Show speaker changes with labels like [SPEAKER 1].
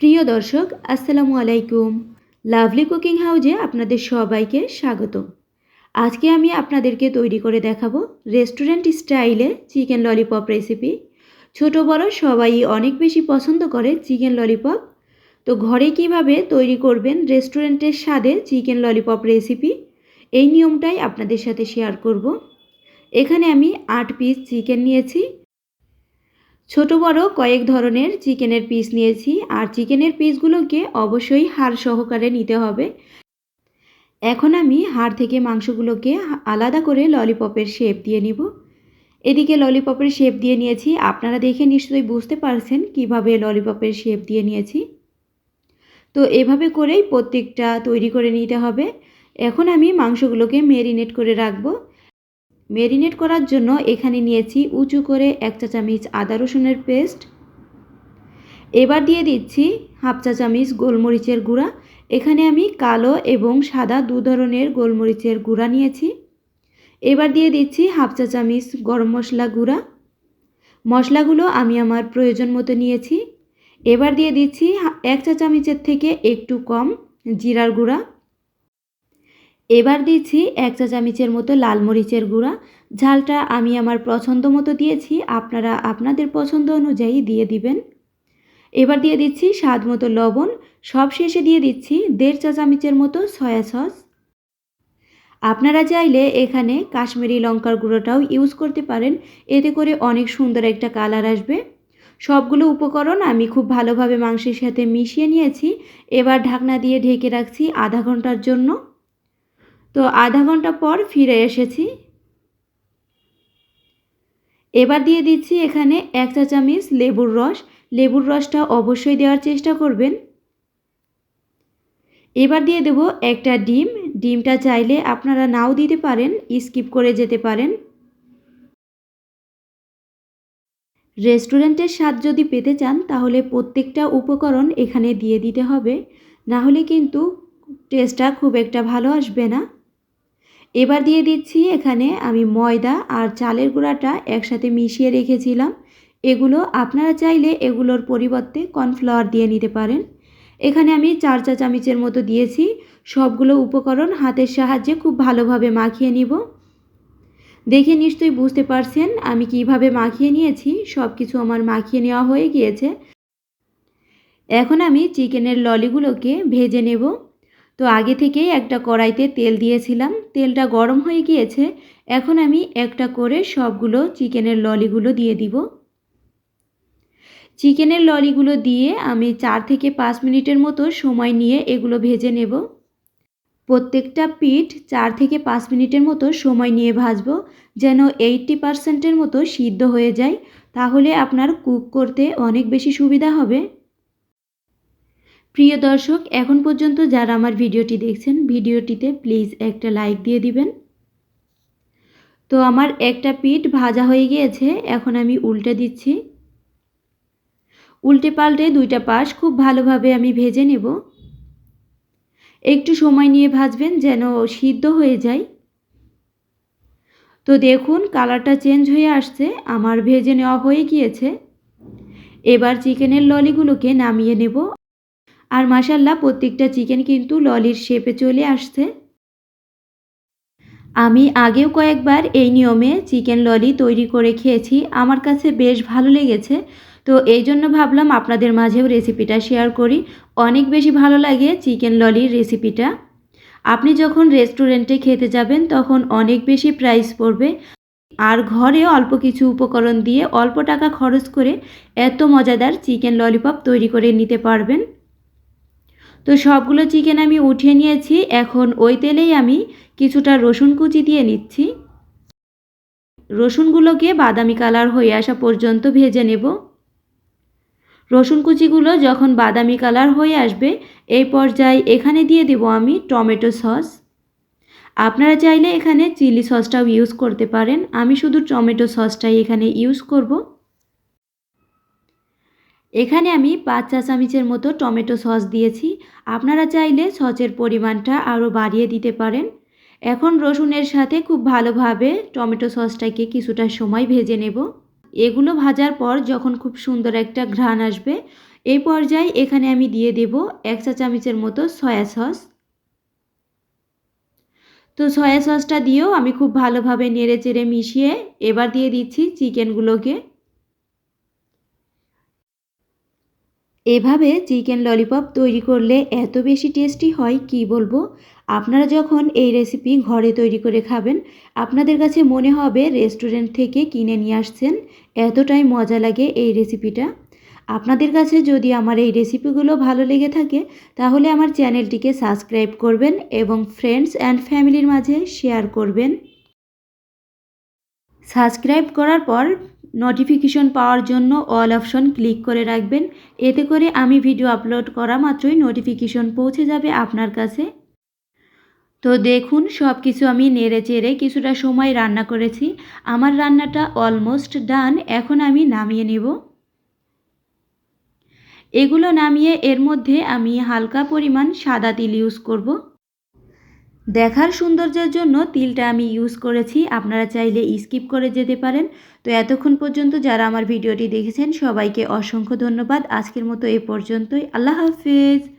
[SPEAKER 1] প্রিয় দর্শক, আসসালামু আলাইকুম। লাভলি কুকিং হাউজে আপনাদের সবাইকে স্বাগত আজকে আমি আপনাদেরকে তৈরি করে দেখাবো রেস্টুরেন্ট স্টাইলে চিকেন ললিপপ রেসিপি। ছোট, বড় সবাই অনেক বেশি পছন্দ করে চিকেন ললিপপ। তো ঘরে কীভাবে তৈরি করবেন রেস্টুরেন্টের স্বাদে চিকেন ললিপপ রেসিপি, এই নিয়মটাই আপনাদের সাথে শেয়ার করব। এখানে আমি আট পিস চিকেন নিয়েছি। ছোট বড় কয়েক ধরনের চিকেনের পিস নিয়েছি আর চিকেনের পিসগুলোকে অবশ্যই হাড় সহকারে নিতে হবে। এখন আমি হাড় থেকে মাংসগুলোকে আলাদা করে ললিপপের শেপ দিয়ে নিব। এদিকে ললিপপের শেপ দিয়ে নিয়েছি। আপনারা দেখে নিশ্চয়ই বুঝতে পারছেন কীভাবে ললিপপের শেপ দিয়ে নিয়েছি। তো এভাবে করেই প্রত্যেকটা তৈরি করে নিতে হবে। এখন আমি মাংসগুলোকে মেরিনেট করে রাখব। মেরিনেট করার জন্য এখানে নিয়েছি উঁচু করে এক চা চামচ আদা রসুনের পেস্ট। এবার দিয়ে দিচ্ছি হাফ চা চামচ গোলমরিচের গুঁড়া। এখানে আমি কালো এবং সাদা দু ধরনের গোলমরিচের গুঁড়া নিয়েছি। এবার দিয়ে দিচ্ছি হাফ চা চামচ গরম মশলা গুঁড়া। মশলাগুলো আমি আমার প্রয়োজন মতো নিয়েছি। এবার দিয়ে দিচ্ছি এক চা চামচের থেকে একটু কম জিরার গুঁড়া। এবার দিচ্ছি এক চা চামচের মতো লাল মরিচের গুঁড়া। ঝালটা আমি আমার পছন্দ মতো দিয়েছি, আপনারা আপনাদের পছন্দ অনুযায়ী দিয়ে দিবেন। এবার দিয়ে দিচ্ছি স্বাদ মতো লবণ। সব শেষে দিয়ে দিচ্ছি দেড় চা চামচের মতো সয়া সস। আপনারা চাইলে এখানে কাশ্মীরি লঙ্কার গুঁড়োটাও ইউজ করতে পারেন, এতে করে অনেক সুন্দর একটা কালার আসবে। সবগুলো উপকরণ আমি খুব ভালোভাবে মাংসের সাথে মিশিয়ে নিয়েছি। এবার ঢাকনা দিয়ে ঢেকে রাখছি আধা ঘণ্টার জন্য। তো আধা ঘণ্টা পর ফিরে এসেছি। এবার দিয়ে দিচ্ছি এখানে এক চা চামচ লেবুর রস। লেবুর রসটা অবশ্যই দেওয়ার চেষ্টা করবেন। এবার দিয়ে দেব একটা ডিম। ডিমটা চাইলে আপনারা নাও দিতে পারেন, স্কিপ করে যেতে পারেন। রেস্টুরেন্টের স্বাদ যদি পেতে চান, তাহলে প্রত্যেকটা উপকরণ এখানে দিয়ে দিতে হবে। না হলে কিন্তু টেস্টটা খুব একটা ভালো আসবে না। এবার দিয়ে দিচ্ছি এখানে আমি ময়দা আর চালের গুঁড়াটা একসাথে মিশিয়ে রেখেছিলাম। এগুলো আপনারা চাইলে এগুলোর পরিবর্তে কর্নফ্লাওয়ার দিয়ে নিতে পারেন। এখানে আমি চার চা চামচের মতো দিয়েছি। সবগুলো উপকরণ হাতের সাহায্যে খুব ভালোভাবে মাখিয়ে নিব। দেখে নিশ্চয়ই বুঝতে পারছেন আমি কীভাবে মাখিয়ে নিয়েছি। সব কিছু আমার মাখিয়ে নেওয়া হয়ে গিয়েছে। এখন আমি চিকেনের ললিগুলোকে ভেজে নেব। তো আগে থেকেই একটা কড়াইতে তেল দিয়েছিলাম। তেলটা গরম হয়ে গিয়েছে। এখন আমি একটা করে সবগুলো চিকেনের ললিগুলো দিয়ে দিব। চিকেনের ললিগুলো দিয়ে আমি চার থেকে পাঁচ মিনিটের মতো সময় নিয়ে এগুলো ভেজে নেব। প্রত্যেকটা পিঠ চার থেকে পাঁচ মিনিটের মতো সময় নিয়ে ভাজব যেন এইটটি পারসেন্টের মতো সিদ্ধ হয়ে যায়। তাহলে আপনার কুক করতে অনেক বেশি সুবিধা হবে। প্রিয় দর্শক, এখন পর্যন্ত যারা আমার ভিডিওটি দেখছেন, ভিডিওটিতে প্লিজ একটা লাইক দিয়ে দিবেন। তো আমার একটা পিঠ ভাজা হয়ে গিয়েছে, এখন আমি উল্টে দিচ্ছি। উল্টে পাল্টে দুইটা পাশ খুব ভালোভাবে আমি ভেজে নেব। একটু সময় নিয়ে ভাজবেন যেন সিদ্ধ হয়ে যায়। তো দেখুন, কালারটা চেঞ্জ হয়ে আসছে, আমার ভেজে নেওয়া হয়ে গিয়েছে। এবার চিকেনের ললিগুলোকে নামিয়ে নেব। আর মাসাল্লাহ প্রত্যেকটা চিকেন কিন্তু ললির শেপে চলে আসছে। আমি আগেও কয়েকবার এই নিয়মে চিকেন ললি তৈরি করে খেয়েছি, আমার কাছে বেশ ভালো লেগেছে। তো এই জন্য ভাবলাম আপনাদের মাঝেও রেসিপিটা শেয়ার করি। অনেক বেশি ভালো লাগে চিকেন ললির রেসিপিটা আপনি যখন রেস্টুরেন্টে খেতে যাবেন, তখন অনেক বেশি প্রাইস পড়বে। আর ঘরে অল্প কিছু উপকরণ দিয়ে অল্প টাকা খরচ করে এত মজাদার চিকেন ললিপপ তৈরি করে নিতে পারবেন। তো সবগুলো চিকেন আমি উঠিয়ে নিয়েছি। এখন ওই তেলেই আমি কিছুটা রসুন কুচি দিয়ে নিচ্ছি। রসুনগুলোকে বাদামি কালার হয়ে আসা পর্যন্ত ভেজে নেব। রসুন কুচিগুলো যখন বাদামি কালার হয়ে আসবে, এই পর্যায়ে এখানে দিয়ে দেব আমি টমেটো সস। আপনারা চাইলে এখানে চিলি সসটাও ইউজ করতে পারেন। আমি শুধু টমেটো সসটাই এখানে ইউজ করব। এখানে আমি পাঁচ চা চামিচের মতো টমেটো সস দিয়েছি। আপনারা চাইলে সসের পরিমাণটা আরও বাড়িয়ে দিতে পারেন। এখন রসুনের সাথে খুব ভালোভাবে টমেটো সসটাকে কিছুটা সময় ভেজে নেব। এগুলো ভাজার পর যখন খুব সুন্দর একটা ঘ্রাণ আসবে এই পর্যায়ে এখানে আমি দিয়ে দেব এক চা চামচের মতো সয়া সস। তো সয়া সসটা দিয়েও আমি খুব ভালোভাবে নেড়ে চেড়ে মিশিয়ে এবার দিয়ে দিচ্ছি চিকেনগুলোকে। এভাবে চিকেন ললিপপ তৈরি করলে এত বেশি টেস্টি হয়, কি বলব? আপনারা যখন এই রেসিপি ঘরে তৈরি করে খাবেন, আপনাদের কাছে মনে হবে রেস্টুরেন্ট থেকে কিনে নিয়ে আসছেন, এতটাই মজা লাগে এই রেসিপিটা। আপনাদের কাছে যদি আমার এই রেসিপিগুলো ভালো লেগে থাকে, তাহলে আমার চ্যানেলটিকে সাবস্ক্রাইব করবেন এবং ফ্রেন্ডস অ্যান্ড ফ্যামিলির মাঝে শেয়ার করবেন। সাবস্ক্রাইব করার পর নোটিফিকেশন পাওয়ার জন্য অল অপশন ক্লিক করে রাখবেন। এতে করে আমি ভিডিও আপলোড করা মাত্রই নোটিফিকেশন পৌঁছে যাবে আপনার কাছে। তো দেখুন সব কিছু আমি নেড়ে চেড়ে কিছুটা সময় রান্না করেছি। আমার রান্নাটা অলমোস্ট ডান এখন আমি নামিয়ে নেব। এগুলো নামিয়ে এর মধ্যে আমি হালকা পরিমাণ সাদা তিল ইউজ করব। দেখার সৌন্দর্যের জন্য তিলটা আমি ইউজ করেছি। আপনারা চাইলে স্কিপ করে যেতে পারেন। তো এতক্ষণ পর্যন্ত যারা আমার ভিডিওটি দেখেছেন, সবাইকে অসংখ্য ধন্যবাদ। আজকের মতো এ পর্যন্তই। আল্লাহ হাফিজ।